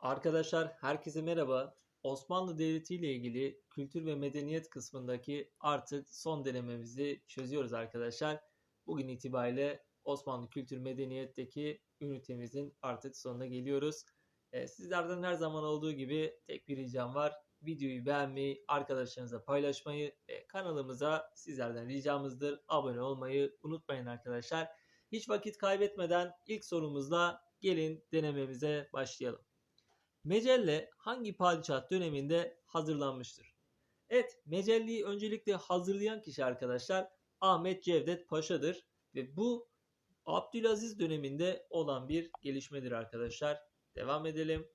Arkadaşlar herkese merhaba. Osmanlı Devleti ile ilgili kültür ve medeniyet kısmındaki artık son denememizi çözüyoruz arkadaşlar. Bugün itibariyle Osmanlı Kültür Medeniyet'teki ünitemizin artık sonuna geliyoruz. Ee, sizlerden her zaman olduğu gibi tek bir ricam var. Videoyu beğenmeyi, arkadaşlarınızla paylaşmayı ve kanalımıza sizlerden ricamızdır. Abone olmayı unutmayın arkadaşlar. Hiç vakit kaybetmeden ilk sorumuzla gelin denememize başlayalım. Mecelle hangi padişah döneminde hazırlanmıştır? Evet, Mecelle'yi öncelikle hazırlayan kişi arkadaşlar Ahmet Cevdet Paşa'dır ve bu Abdülaziz döneminde olan bir gelişmedir arkadaşlar. Devam edelim.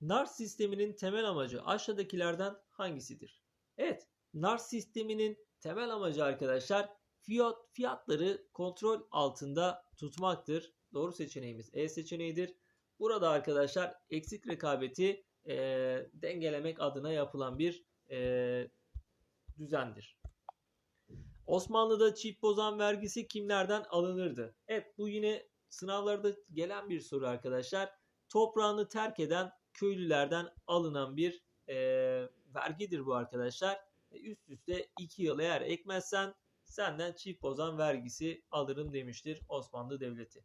Nar sisteminin temel amacı aşağıdakilerden hangisidir? Evet, nar sisteminin temel amacı arkadaşlar fiyat fiyatları kontrol altında tutmaktır. Doğru seçeneğimiz E seçeneğidir. Burada arkadaşlar eksik rekabeti e, dengelemek adına yapılan bir e, düzendir. Osmanlı'da çift bozan vergisi kimlerden alınırdı? Evet bu yine sınavlarda gelen bir soru arkadaşlar. Toprağını terk eden köylülerden alınan bir e, vergidir bu arkadaşlar. E, üst üste 2 yıl eğer ekmezsen senden çift bozan vergisi alırım demiştir Osmanlı Devleti.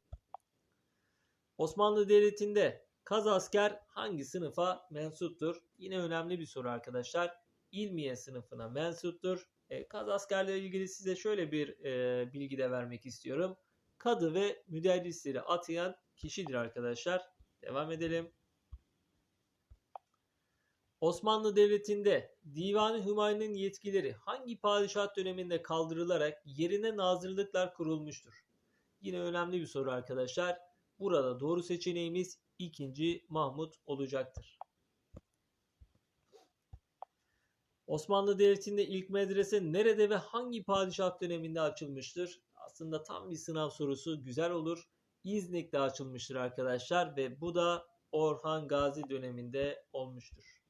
Osmanlı Devleti'nde kaz asker hangi sınıfa mensuptur? Yine önemli bir soru arkadaşlar. İlmiye sınıfına mensuptur. E, kaz askerle ilgili size şöyle bir e, bilgi de vermek istiyorum. Kadı ve müderrisleri atayan kişidir arkadaşlar. Devam edelim. Osmanlı Devleti'nde Divan-ı Hümayun'un yetkileri hangi padişah döneminde kaldırılarak yerine nazırlıklar kurulmuştur? Yine önemli bir soru arkadaşlar. Burada doğru seçeneğimiz 2. Mahmut olacaktır. Osmanlı Devleti'nde ilk medrese nerede ve hangi padişah döneminde açılmıştır? Aslında tam bir sınav sorusu güzel olur. İznik'te açılmıştır arkadaşlar ve bu da Orhan Gazi döneminde olmuştur.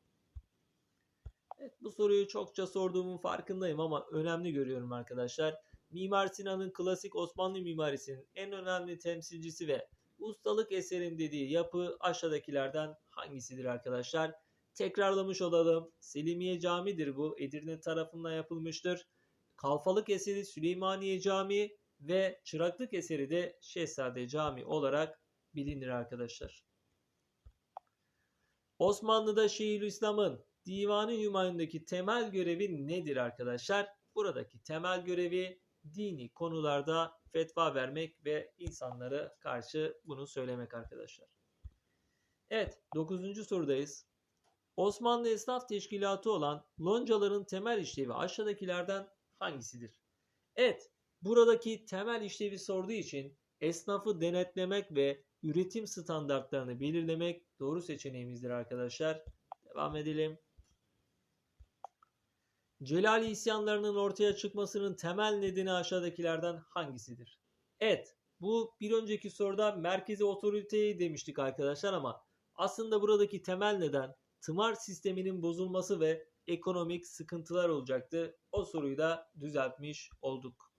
Evet, bu soruyu çokça sorduğumun farkındayım ama önemli görüyorum arkadaşlar. Mimar Sinan'ın klasik Osmanlı mimarisinin en önemli temsilcisi ve ustalık eserim dediği yapı aşağıdakilerden hangisidir arkadaşlar? Tekrarlamış olalım. Selimiye Camii'dir bu. Edirne tarafından yapılmıştır. Kalfalık eseri Süleymaniye Camii ve çıraklık eseri de Şehzade Camii olarak bilinir arkadaşlar. Osmanlı'da Şeyhülislam'ın Divanı Hümayun'daki temel görevi nedir arkadaşlar? Buradaki temel görevi dini konularda fetva vermek ve insanlara karşı bunu söylemek arkadaşlar. Evet 9. sorudayız. Osmanlı Esnaf Teşkilatı olan loncaların temel işlevi aşağıdakilerden hangisidir? Evet buradaki temel işlevi sorduğu için esnafı denetlemek ve üretim standartlarını belirlemek doğru seçeneğimizdir arkadaşlar. Devam edelim. Celali isyanlarının ortaya çıkmasının temel nedeni aşağıdakilerden hangisidir? Evet, bu bir önceki soruda merkezi otoriteyi demiştik arkadaşlar ama aslında buradaki temel neden tımar sisteminin bozulması ve ekonomik sıkıntılar olacaktı. O soruyu da düzeltmiş olduk.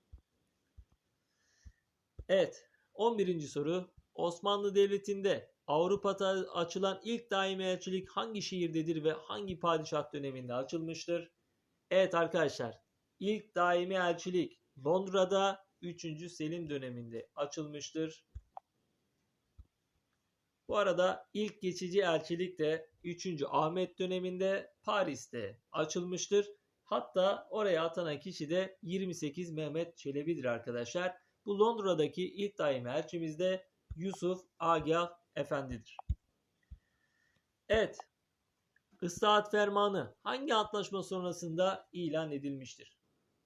Evet, 11. soru. Osmanlı Devleti'nde Avrupa'da açılan ilk daimi elçilik hangi şehirdedir ve hangi padişah döneminde açılmıştır? Evet arkadaşlar ilk daimi elçilik Londra'da 3. Selim döneminde açılmıştır. Bu arada ilk geçici elçilik de 3. Ahmet döneminde Paris'te açılmıştır. Hatta oraya atanan kişi de 28 Mehmet Çelebi'dir arkadaşlar. Bu Londra'daki ilk daimi elçimiz de Yusuf Agah Efendi'dir. Evet Islahat Fermanı hangi antlaşma sonrasında ilan edilmiştir?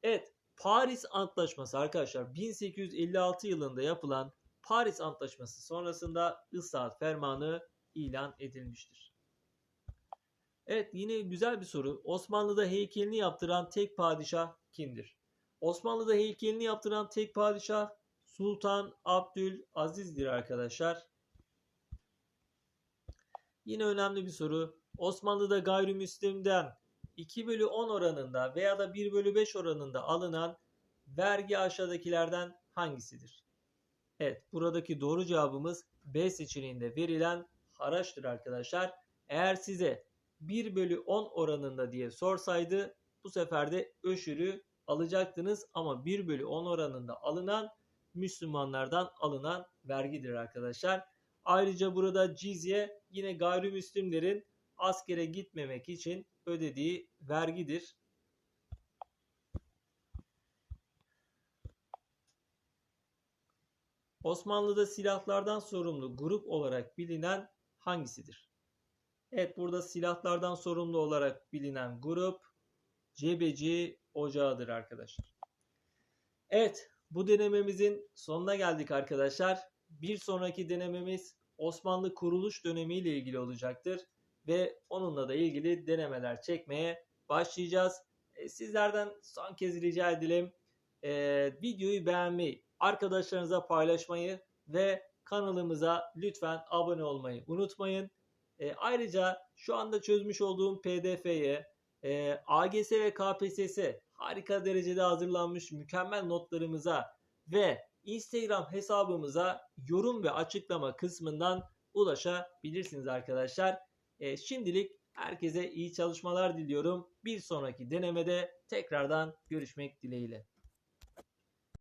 Evet, Paris Antlaşması arkadaşlar 1856 yılında yapılan Paris Antlaşması sonrasında Islahat Fermanı ilan edilmiştir. Evet yine güzel bir soru. Osmanlı'da heykelini yaptıran tek padişah kimdir? Osmanlı'da heykelini yaptıran tek padişah Sultan Abdülaziz'dir arkadaşlar. Yine önemli bir soru. Osmanlı'da gayrimüslimden 2 bölü 10 oranında veya da 1 bölü 5 oranında alınan vergi aşağıdakilerden hangisidir? Evet buradaki doğru cevabımız B seçeneğinde verilen haraçtır arkadaşlar. Eğer size 1 bölü 10 oranında diye sorsaydı bu sefer de öşürü alacaktınız ama 1 bölü 10 oranında alınan Müslümanlardan alınan vergidir arkadaşlar. Ayrıca burada cizye yine gayrimüslimlerin askere gitmemek için ödediği vergidir. Osmanlı'da silahlardan sorumlu grup olarak bilinen hangisidir? Evet burada silahlardan sorumlu olarak bilinen grup Cebeci Ocağı'dır arkadaşlar. Evet bu denememizin sonuna geldik arkadaşlar. Bir sonraki denememiz Osmanlı kuruluş dönemiyle ilgili olacaktır ve onunla da ilgili denemeler çekmeye başlayacağız. E, sizlerden son kez rica edelim e, videoyu beğenmeyi, arkadaşlarınıza paylaşmayı ve kanalımıza lütfen abone olmayı unutmayın. E, ayrıca şu anda çözmüş olduğum PDF'ye AGS ve KPSS harika derecede hazırlanmış mükemmel notlarımıza ve Instagram hesabımıza yorum ve açıklama kısmından ulaşabilirsiniz arkadaşlar. E, şimdilik herkese iyi çalışmalar diliyorum. Bir sonraki denemede tekrardan görüşmek dileğiyle.